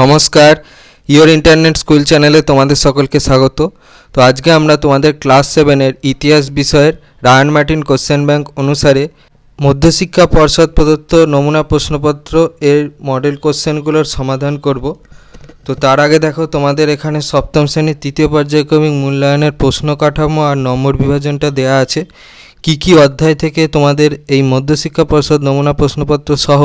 নমস্কার your internet school চ্যানেলে তোমাদের সকলকে স্বাগত। তো আজকে আমরা তোমাদের ক্লাস সেভেনের ইতিহাস বিষয়ের রায়ন মার্টিন কোশ্চেন ব্যাংক অনুসারে মধ্যশিক্ষা পর্ষদ প্রদত্ত নমুনা প্রশ্নপত্র এর মডেল কোশ্চেনগুলোর সমাধান করব। তো তার আগে দেখো, তোমাদের এখানে সপ্তম শ্রেণির তৃতীয় পর্যায়ক্রমিক মূল্যায়নের প্রশ্ন কাঠামো আর নম্বর বিভাজনটা দেয়া আছে। কি কি অধ্যায় থেকে তোমাদের এই মধ্যশিক্ষা পর্ষদ নমুনা প্রশ্নপত্র সহ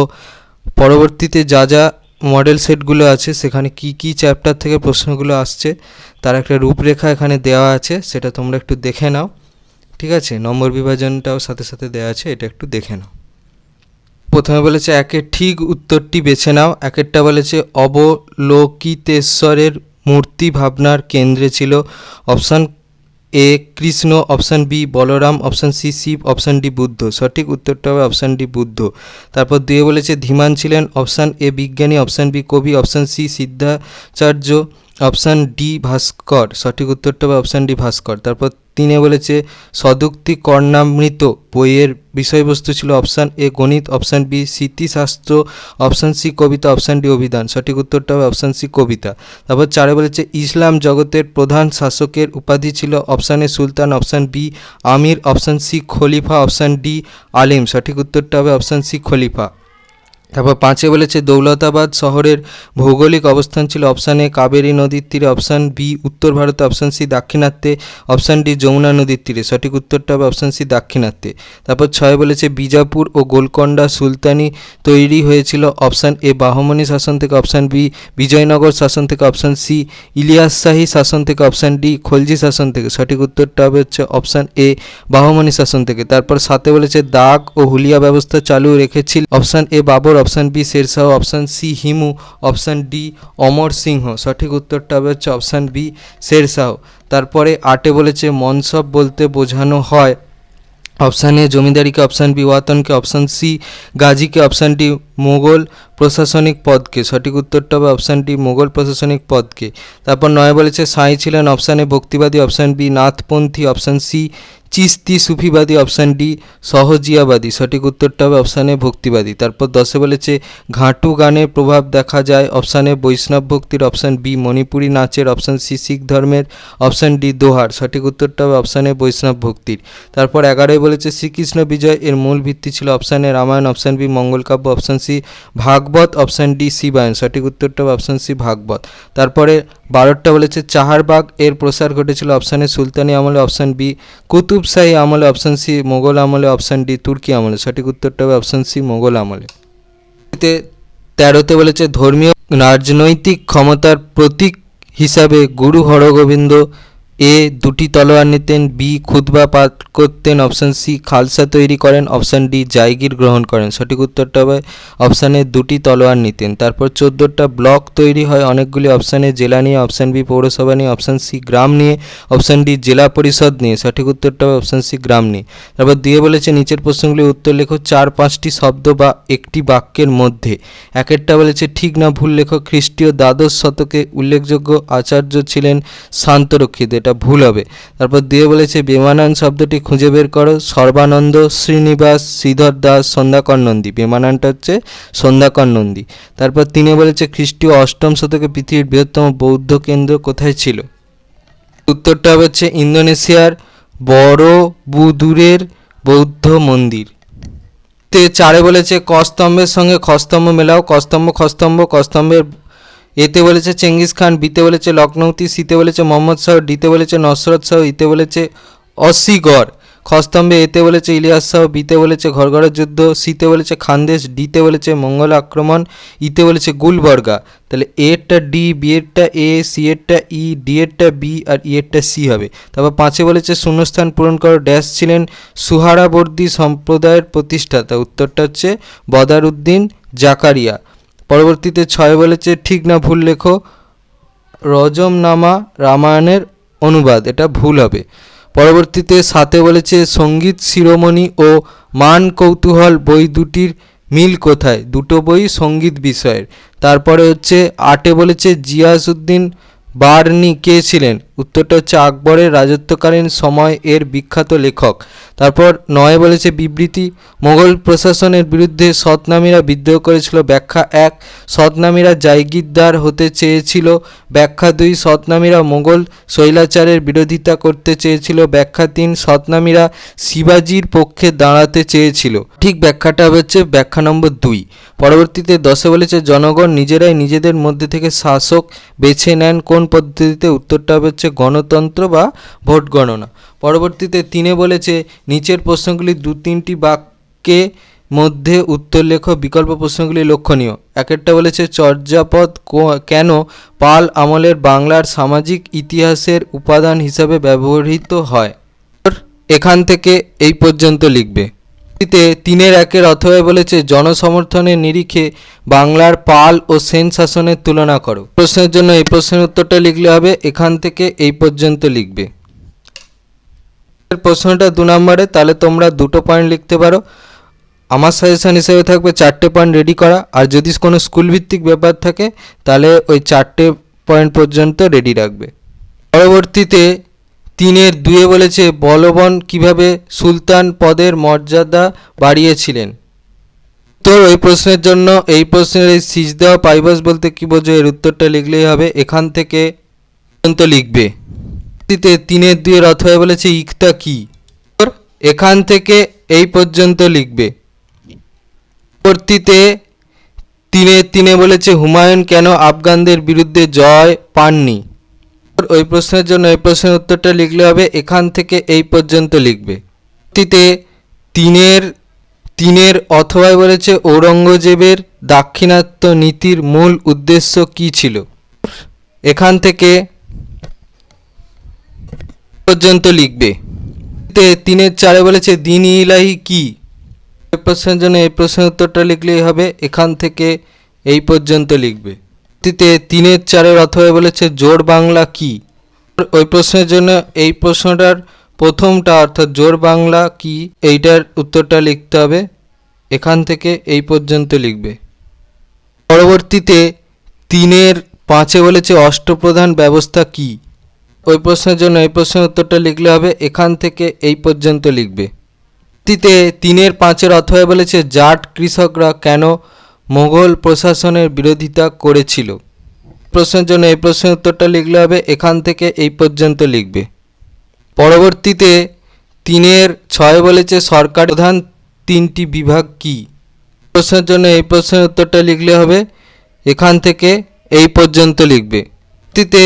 পরবর্তীতে যা যা মডেল সেটগুলো আছে, সেখানে কি কি চ্যাপ্টার থেকে প্রশ্নগুলো আসছে, তার একটা রূপরেখা এখানে দেওয়া আছে, সেটা তোমরা একটু দেখে নাও, ঠিক আছে? নম্বর বিভাজনটাও সাথে সাথে দেওয়া আছে, এটা একটু দেখে নাও। প্রথমে বলেছে, একের ঠিক উত্তরটি বেছে নাও, একেরটা বলেছে, অবলোকিতেশ্বরের মূর্তি ভাবনার কেন্দ্রে ছিল। Option A Krishna, option B Balaram, option C Shiva, option D Buddha. সঠিক উত্তরটা হবে অপশান ডি বুদ্ধ। তারপর দুয়ে বলেছে, ধীমান ছিলেন, অপশান এ বিজ্ঞানী, অপশান বি কবি, অপশান সি সিদ্ধাচার্য, অপশান ডি ভাস্কর। সঠিক উত্তরটা হবে অপশান ডি ভাস্কর। তারপর তিনে বলেছে, সদুক্তি কর্ণামৃত বইয়ের বিষয়বস্তু ছিল অপশান এ গণিত, অপশান বি স্মৃতিশাস্ত্র, অপশান সি কবিতা, অপশান ডি অভিধান। সঠিক উত্তরটা হবে অপশান সি কবিতা। তারপর চারে বলেছে, ইসলাম জগতের প্রধান শাসকের উপাধি ছিল অপশান এ সুলতান, অপশান বি আমির, অপশান সি খলিফা, অপশান ডি আলিম। সঠিক উত্তরটা হবে অপশান সি খলিফা। তারপর পাঁচে বলেছে দৌলতাবাদ শহরের ভৌগোলিক অবস্থান ছিল অপশান এ, কাবেরী নদীর তীরে, অপশান বি, উত্তর ভারতে, অপশান সি, দাক্ষিণাত্যে, অপশান ডি, যমুনা নদীর তীরে। সঠিক উত্তরটা হবে অপশান সি, দাক্ষিণাত্যে। তারপর ছয় বলেছে বিজাপুর ও গোলকন্ডা সুলতানি তৈরি হয়েছিল অপশান এ বাহমনি শাসন থেকে অপশান বি, বিজয়নগর শাসন থেকে অপশান সি, ইলিয়াস শাহী শাসন থেকে অপশান ডি, খলজি শাসন থেকে। সঠিক উত্তরটা হবে হচ্ছে অপশান এ বাহমনি শাসন থেকে। তারপর সাথে বলেছে দাগ ও হুলিয়া ব্যবস্থা চালু রেখেছিল option A, Babar option B Sher Shah option C Hemu option D Amar Singh সঠিক উত্তরটা হবে হচ্ছে অপশান বি শেরশাহ তারপরে আটে বলেছে, মনসব বলতে বোঝানো হয়। অপশান এ জমিদারিকে অপশান বি ওয়াতনকে অপশান সি গাজীকে অপশান ডি মোগল প্রশাসনিক পদকে। সঠিক উত্তরটা হবে অপশান ডি মোগল প্রশাসনিক পদকে। তারপর নয় বলেছে, সাঁই ছিলেন অপশান এ ভক্তিবাদী অপশান বি নাথপন্থী অপশান সি চিস্তি, সুফিবাদী অপশান ডি সহজিয়াবাদী। সঠিক উত্তরটা হবে অপশান ভক্তিবাদী। তারপর দশে বলেছে, ঘাঁটু গানের প্রভাব দেখা যায়। অপশান বৈষ্ণব ভক্তির অপশান বি মণিপুরী নাচের অপশান সি শিখ ধর্মের অপশান ডি দোহার। সঠিক উত্তরটা হবে অপশান বৈষ্ণব ভক্তির। তারপর এগারোয় বলেছে, শ্রীকৃষ্ণ বিজয় এর মূল ভিত্তি ছিল option Ramayana option B মঙ্গলকাব্য option C Bhagavat option D Shivayan. সঠিক উত্তরটা হবে অপশান সি ভাগবত। তারপরে বারোটা বলেছে, চাহারবাগ এর প্রসার ঘটেছিল অপশান এ সুলতানি আমলে অপশান বি কুতুবশাহী আমলে অপশান সি মোগল আমলে অপশান ডি তুর্কি আমলে। সঠিক উত্তরটা হবে অপশান সি মোগল আমলে। তেরোতে বলেছে, ধর্মীয় রাজনৈতিক ক্ষমতার প্রতীক হিসাবে গুরু হরগোবিন্দ এ দুটি তলোয়ার নিতেন, বি খুতবা পাঠ করতেন, অপশান সি খালসা তৈরি করেন, অপশান ডি জায়গির গ্রহণ করেন। সঠিক উত্তরটা হবে অপশানে দুটি তলোয়ার নিতেন। তারপর চোদ্দোটা ব্লক তৈরি হয়, অনেকগুলি অপশানে জেলা নিয়ে, অপশান বি পৌরসভা নিয়ে, অপশান সি গ্রাম নিয়ে, অপশান ডি জেলা পরিষদ নিয়ে। সঠিক উত্তরটা হবে অপশান সি গ্রাম নিয়ে। তারপর দিয়ে বলেছে, নিচের প্রশ্নগুলির উত্তর লেখো চার পাঁচটি শব্দ বা একটি বাক্যের মধ্যে। একেরটা বলেছে, ঠিক না, ভুল লেখো খ্রিস্টীয় দ্বাদশ শতকে উল্লেখযোগ্য আচার্য ছিলেন শান্তরক্ষিত এটা ভুল হবে। তারপর দিয়ে বলেছে, বেমানান শব্দটি খুঁজে বের করো। সর্বানন্দ, শ্রীনিবাস, শ্রীধর দাস সন্ধ্যাকর নন্দী বেমানানটা হচ্ছে সন্ধ্যাকর নন্দী তারপর তিনি বলেছে, খ্রিস্টীয় অষ্টম শতকে পৃথিবীর বৃহত্তম বৌদ্ধ কেন্দ্র কোথায় ছিল? উত্তরটা হচ্ছে ইন্দোনেশিয়ার বড় বুদুরের বৌদ্ধ মন্দির। তে চারে বলেছে, কস্তম্ভের সঙ্গে খস্তম্ভ মেলাও। কস্তম্ভ, খস্তম্ভ, কস্তম্ভের এতে বলেছে চেঙ্গিস খান, বিতে বলেছে লখনৌতি, সিতে বলেছে মোহাম্মদ শাহ, ডিতে বলেছে নসরত শাহ, ইতে বলেছে অসিগড় খস্তম্ভে এতে বলেছে ইলিয়াস শাহ, বিতে বলেছে ঘরঘরের যুদ্ধ, সিতে বলেছে খানদেশ, ডিতে বলেছে মঙ্গল আক্রমণ, ইতে বলেছে গুলবর্গা। তাহলে এরটা ডি, বি এরটা এ, সি এরটা ই, ডি এরটা বি আর ই এরটা সি হবে। তারপর পাঁচে বলেছে শূন্যস্থান পূরণ করো ড্যাশ ছিলেন সুহারাবর্দী সম্প্রদায়ের প্রতিষ্ঠাতা। উত্তরটা হচ্ছে বদারুদ্দিন জাকারিয়া। পরবর্তীতে ছয় বলেছে, ঠিক না, ভুল লেখো। রজম নামা রামায়ণের অনুবাদ, এটা ভুল হবে। পরবর্তীতে সাথে বলেছে, সংগীত, শিরোমণি ও মান কৌতূহল বই দুটির মিল কোথায়? দুটো বই সংগীত বিষয়ের। তারপরে হচ্ছে আটে বলেছে জিয়াসউদ্দিন বার্নি কে ছিলেন? উত্তরটা হচ্ছে আকবরের রাজত্বকালীন সময় এর বিখ্যাত লেখক। তারপর নয় বলেছে বিবৃতি, মোগল প্রশাসনের বিরুদ্ধে সৎনামীরা বিদ্রোহ করেছিল, ব্যাখ্যা এক, সৎনামীরা জায়গিরদার হতে চেয়েছিল, ব্যাখ্যা দুই, সৎনামীরা মোগল শৈলাচারের বিরোধিতা করতে চেয়েছিল, ব্যাখ্যা তিন, সৎনামীরা শিবাজির পক্ষে দাঁড়াতে চেয়েছিল। ঠিক ব্যাখ্যাটা হচ্ছে ব্যাখ্যা নম্বর দুই। পরবর্তীতে দশে বলেছে, জনগণ নিজেরাই নিজেদের মধ্যে থেকে শাসক বেছে নেন কোন পদ্ধতিতে উত্তরটা হচ্ছে গণতন্ত্র বা ভোট গণনা। পরবর্তীতে তিনে বলেছে, নিচের প্রশ্নগুলি দু তিনটি বাক্যে মধ্যে উত্তর লেখ, বিকল্প প্রশ্নগুলি লক্ষণীয়। একেরটা বলেছে, চর্যাপদ কেন পাল আমলের বাংলার সামাজিক ইতিহাসের উপাদান হিসাবে ব্যবহৃত হয়? এখান থেকে এই পর্যন্ত লিখবে। তে তিনের একের অথবা বলেছে, জনসমর্থনের নিরিখে বাংলার পাল ও সেন শাসনের তুলনা করো। প্রশ্নের জন্য এই প্রশ্নের উত্তরটা লিখলে হবে, এখান থেকে এই পর্যন্ত লিখবে। প্রশ্নটা দু নম্বরে, তাহলে তোমরা দুটো পয়েন্ট লিখতে পারো। আমার সাজেশন হিসেবে থাকবে, চারটে পয়েন্ট রেডি করা। আর যদি কোনো স্কুল ভিত্তিক ব্যাপার থাকে, তাহলে ওই চারটে পয়েন্ট পর্যন্ত রেডি রাখবে। পরবর্তীতে তিনের দুয়ে বলেছে, বলবন কীভাবে সুলতান পদের মর্যাদা বাড়িয়েছিলেন? তো ওই প্রশ্নের জন্য, এই প্রশ্নের এই সিজ দেওয়া পাইবাস বলতে কি বোঝো? এর উত্তরটা লিখলেই হবে, এখান থেকে পর্যন্ত লিখবে। পরবর্তীতে তিনের দুয়ের অথবা বলেছে ইকতা কি? এখান থেকে এই পর্যন্ত লিখবে। পরবর্তীতে তিনে তিনে বলেছে, হুমায়ুন কেন আফগানদের বিরুদ্ধে জয় পাননি? ওই প্রশ্নের জন্য এই প্রশ্নের উত্তরটা লিখলে হবে এখান থেকে এই পর্যন্ত লিখবে। পরবর্তীতে তিনের তিনের অথবায় বলেছে ঔরঙ্গজেবের দাক্ষিণাত্য নীতির মূল উদ্দেশ্য কী ছিল? এখান থেকে পর্যন্ত লিখবে। তিনের চারে বলেছে দিন ইলাহি কি? প্রশ্নের জন্য এই প্রশ্নের উত্তরটা লিখলেই হবে এখান থেকে এই পর্যন্ত লিখবে। পরবর্তীতে তিনের চারের অথবা বলেছে, জোর বাংলা কি? ওই প্রশ্নের জন্য এই প্রশ্নটার প্রথমটা অর্থাৎ জোর বাংলা কি, এইটার উত্তরটা লিখতে হবে। এখান থেকে এই পর্যন্ত লিখবে। পরবর্তীতে তিনের পাঁচে বলেছে, অষ্টপ্রধান ব্যবস্থা কি? ওই প্রশ্নের জন্য এই প্রশ্নের উত্তরটা লিখলে হবে, এখান থেকে এই পর্যন্ত লিখবে। তিনের পাঁচের অথবা বলেছে, জাট কৃষকরা কেন মোগল প্রশাসনের বিরোধিতা করেছিল। প্রশ্নের জন্য এই প্রশ্নের উত্তরটা লিখলে হবে, এখান থেকে এই পর্যন্ত লিখবে। পরবর্তীতে তিনের ছয় বলেছে, সরকার প্রধান তিনটি বিভাগ কি? প্রশ্নের জন্য এই প্রশ্নের উত্তরটা লিখলে হবে, এখান থেকে এই পর্যন্ত লিখবে। পরবর্তীতে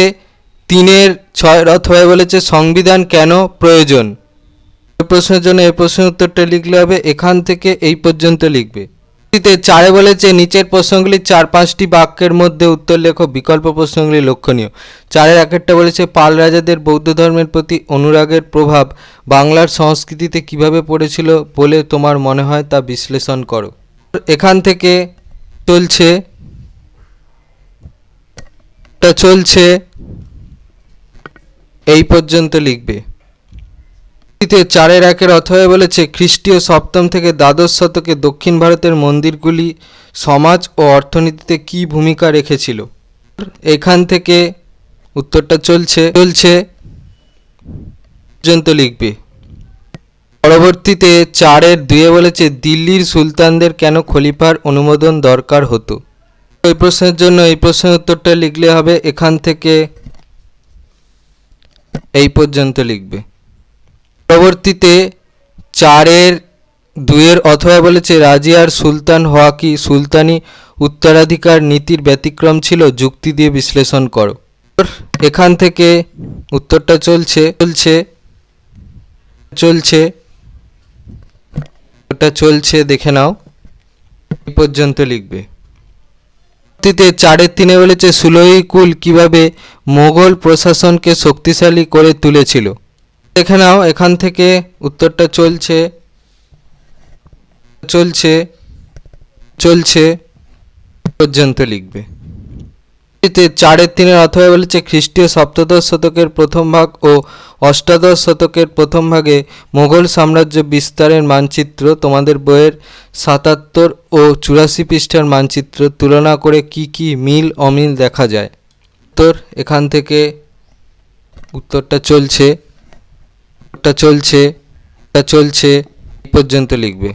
তিনের ছয় অথবা বলেছে, সংবিধান কেন প্রয়োজন? প্রশ্নের জন্য এই প্রশ্নের উত্তরটা লিখলে হবে, এখান থেকে এই পর্যন্ত লিখবে। পরবর্তীতে চারে বলেছে, নিচের প্রশ্নগুলি চার পাঁচটি বাক্যের মধ্যে উত্তর লেখো, বিকল্প প্রশ্নগুলি লক্ষণীয়। চারের এক একটা বলেছে, পাল রাজাদের বৌদ্ধ ধর্মের প্রতি অনুরাগের প্রভাব বাংলার সংস্কৃতিতে কীভাবে পড়েছিল বলে তোমার মনে হয় তা বিশ্লেষণ করো। এখান থেকে চলছে চলছে, এই পর্যন্ত লিখবে। তে চারের একের অথবা বলেছে, খ্রিস্টীয় সপ্তম থেকে দ্বাদশ শতকে দক্ষিণ ভারতের মন্দিরগুলি সমাজ ও অর্থনীতিতে কী ভূমিকা রেখেছিল? এখান থেকে উত্তরটা চলছে চলছে পর্যন্ত লিখবে। পরবর্তীতে চারের দুয়ে বলেছে, দিল্লির সুলতানদের কেন খলিফার অনুমোদন দরকার হতো? এই প্রশ্নের জন্য এই প্রশ্নের উত্তরটা লিখলে হবে এখান থেকে এই পর্যন্ত লিখবে। পরবর্তীতে চারের দুয়ের অথবা বলেছে রাজিয়ার সুলতান হওয়া কি সুলতানি উত্তরাধিকার নীতির ব্যতিক্রম ছিল, যুক্তি দিয়ে বিশ্লেষণ করো। এখান থেকে উত্তরটা চলছে চলছে চলছে ওটা চলছে, দেখে নাও, এই পর্যন্ত লিখবে। পরবর্তীতে চারের তিনে বলেছে সুলইকুল কীভাবে মোগল প্রশাসনকে শক্তিশালী করে তুলেছিল? দেখে নাও, এখান থেকে উত্তরটা চলছে। চলছে চলছে পর্যন্ত লিখবে। চারের তিনের অথবা বলেছে খ্রিস্টীয় সপ্তদশ শতকের প্রথম ভাগ ও অষ্টাদশ শতকের প্রথম ভাগে মোগল সাম্রাজ্য বিস্তারের মানচিত্র তোমাদের বইয়ের সাতাত্তর ও চুরাশি পৃষ্ঠার মানচিত্র তুলনা করে কি কি মিল অমিল দেখা যায়। উত্তর এখান থেকে উত্তরটা চলছে। উত্তরটা চলছে এটা চলছে পর্যন্ত লিখবে।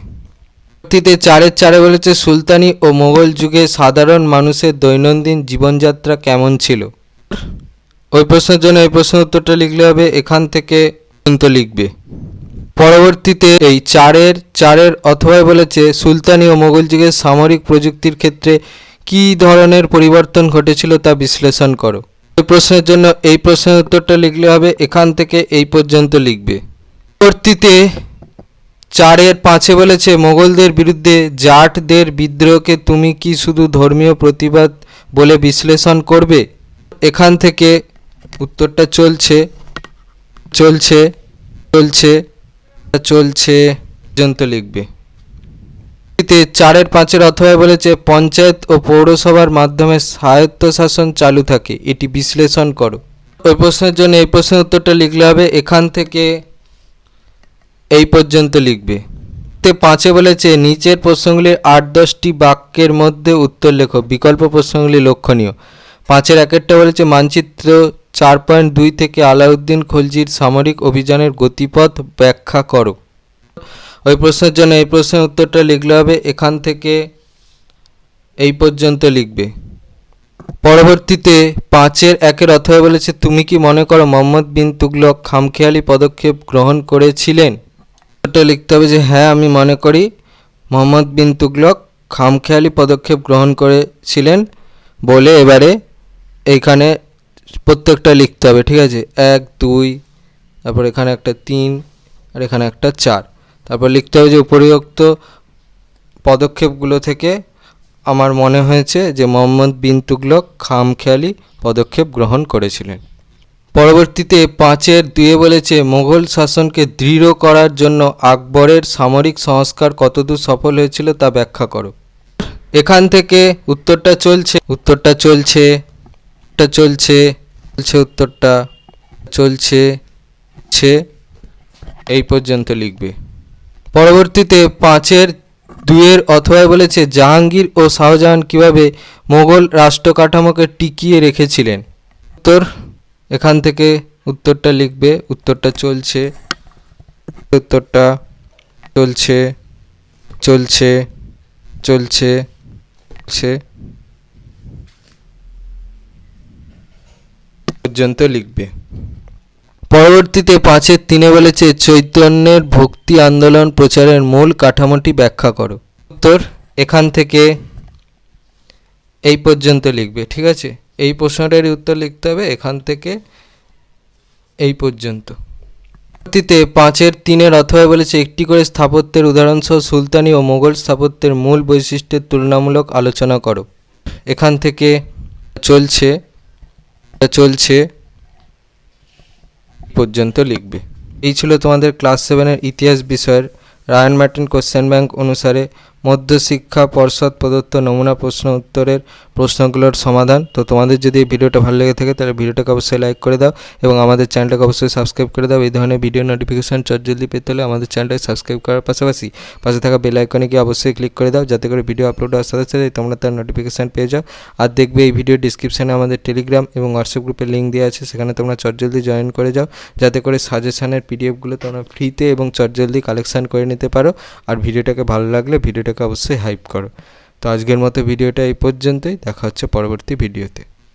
পরবর্তীতে চারের চারে বলেছে, সুলতানি ও মোগল যুগে সাধারণ মানুষের দৈনন্দিন জীবনযাত্রা কেমন ছিল? ওই প্রশ্নের জন্য এই প্রশ্ন উত্তরটা লিখলে হবে, এখান থেকে পর্যন্ত লিখবে। পরবর্তীতে এই চারের চারের অথবা বলেছে, সুলতানি ও মোগল যুগের সামরিক প্রযুক্তির ক্ষেত্রে কী ধরনের পরিবর্তন ঘটেছিল তা বিশ্লেষণ করো। প্রশ্নের জন্য এই প্রশ্নের উত্তরটা লিখলে হবে এখান থেকে এই পর্যন্ত লিখবে। পরবর্তীতে চারের পাঁচে বলেছে, মোগলদের বিরুদ্ধে জাটদের বিদ্রোহকে তুমি কি শুধু ধর্মীয় প্রতিবাদ বলে বিশ্লেষণ করবে? এখান থেকে উত্তরটা চলছে চলছে চলছে চলছে, পর্যন্ত লিখবে। এতে চারের পাঁচের অথবা বলেছে, পঞ্চায়েত ও পৌরসভার মাধ্যমে স্বায়ত্তশাসন চালু থাকে। এটি বিশ্লেষণ করো। ওই প্রশ্নের জন্য এই প্রশ্নের উত্তরটা লিখলে হবে, এখান থেকে এই পর্যন্ত লিখবে। তে পাঁচে বলেছে, নিচের প্রশ্নগুলির আট দশটি বাক্যের মধ্যে উত্তর লেখো, বিকল্প প্রশ্নগুলি লক্ষণীয়। পাঁচের একেরটা বলেছে, মানচিত্র চার পয়েন্ট দুই থেকে আলাউদ্দিন খলজির সামরিক অভিযানের গতিপথ ব্যাখ্যা করো। ওই প্রশ্নের জন্য এই প্রশ্নের উত্তরটা লিখলে হবে, এখান থেকে এই পর্যন্ত লিখবে। পরবর্তীতে পাঁচের একের অথবা বলেছে, তুমি কি মনে করো মোহাম্মদ বিন তুগলক খামখেয়ালি পদক্ষেপ গ্রহণ করেছিলেন? উত্তরটা লিখতে হবে যে হ্যাঁ আমি মনে করি মোহাম্মদ বিন তুগলক খামখেয়ালি পদক্ষেপ গ্রহণ করেছিলেন বলে এবারে এইখানে প্রত্যেকটা লিখতে হবে, ঠিক আছে? এক, দুই, তারপর এখানে একটা তিন, আর এখানে একটা চার। তারপর লিখতে হবে যে উপরিউক্ত পদক্ষেপগুলো থেকে আমার মনে হয়েছে যে মোহাম্মদ বিন তুগলক খামখেয়ালি পদক্ষেপ গ্রহণ করেছিলেন। পরবর্তীতে পাঁচের দুয়ে বলেছে মোগল শাসনকে দৃঢ় করার জন্য আকবরের সামরিক সংস্কার কতদূর সফল হয়েছিল তা ব্যাখ্যা করো। এখান থেকে উত্তরটা চলছে উত্তরটা চলছে উত্তরটা চলছে চলছে, উত্তরটা চলছে ছে এই পর্যন্ত লিখবে। পরবর্তীতে পাঁচের দুয়ের অথবায় বলেছে, জাহাঙ্গীর ও শাহজাহান কীভাবে মোগল রাষ্ট্র কাঠামোকে টিকিয়ে রেখেছিলেন। উত্তর, এখান থেকে উত্তরটা লিখবে, উত্তরটা চলছে উত্তরটা চলছে চলছে চলছে চলছে। পর্যন্ত লিখবে। পরবর্তীতে পাঁচের তিনে বলেছে, চৈতন্যের ভক্তি আন্দোলন প্রচারের মূল কাঠামোটি ব্যাখ্যা করো। উত্তর এখান থেকে এই পর্যন্ত লিখবে, ঠিক আছে? এই প্রশ্নটারই উত্তর লিখতে হবে, এখান থেকে এই পর্যন্ত। পরবর্তীতে পাঁচের তিনের অথবা বলেছে, একটি করে স্থাপত্যের উদাহরণসহ সুলতানি ও মোগল স্থাপত্যের মূল বৈশিষ্ট্যের তুলনামূলক আলোচনা করো। এখান থেকে চলছে চলছে পর্যন্ত লিখবে। এই ছিল তোমাদের ক্লাস সেভেনের ইতিহাস বিষয়ের রায়ন মার্টিন কোশ্চেন ব্যাংক অনুসারে মধ্যশিক্ষা পর্ষদ প্রদত্ত নমুনা প্রশ্ন উত্তরের প্রশ্নগুলোর সমাধান। তো তোমাদের যদি এই ভিডিওটা ভালো লেগে থাকে, তাহলে ভিডিওটাকে অবশ্যই লাইক করে দাও এবং আমাদের চ্যানেলটাকে অবশ্যই সাবস্ক্রাইব করে দাও। এই ধরনের ভিডিও নোটিফিকেশন জলদি পেতে হলে আমাদের চ্যানেলটাকে সাবস্ক্রাইব করার পাশাপাশি পাশে থাকা বেল আইকনে গিয়ে অবশ্যই ক্লিক করে দাও, যাতে করে ভিডিও আপলোড হওয়ার সাথে সাথে তোমরা তার নোটিফিকেশান পেয়ে যাও। আর দেখবে এই ভিডিও ডিসক্রিপশানে আমাদের টেলিগ্রাম এবং হোয়াটসঅ্যাপ গ্রুপের লিঙ্ক দেওয়া আছে, সেখানে তোমরা চটজলদি জয়েন করে যাও, যাতে করে সাজেশানের পিডিএফগুলো তোমরা ফ্রিতে এবং চটজলদি কালেকশান করে নিতে পারো। আর ভিডিওটাকে ভালো লাগলে অবশ্যই হাইপ করো। তো আজকের মতো ভিডিওটা এই পর্যন্তই। দেখা হচ্ছে পরবর্তী ভিডিওতে।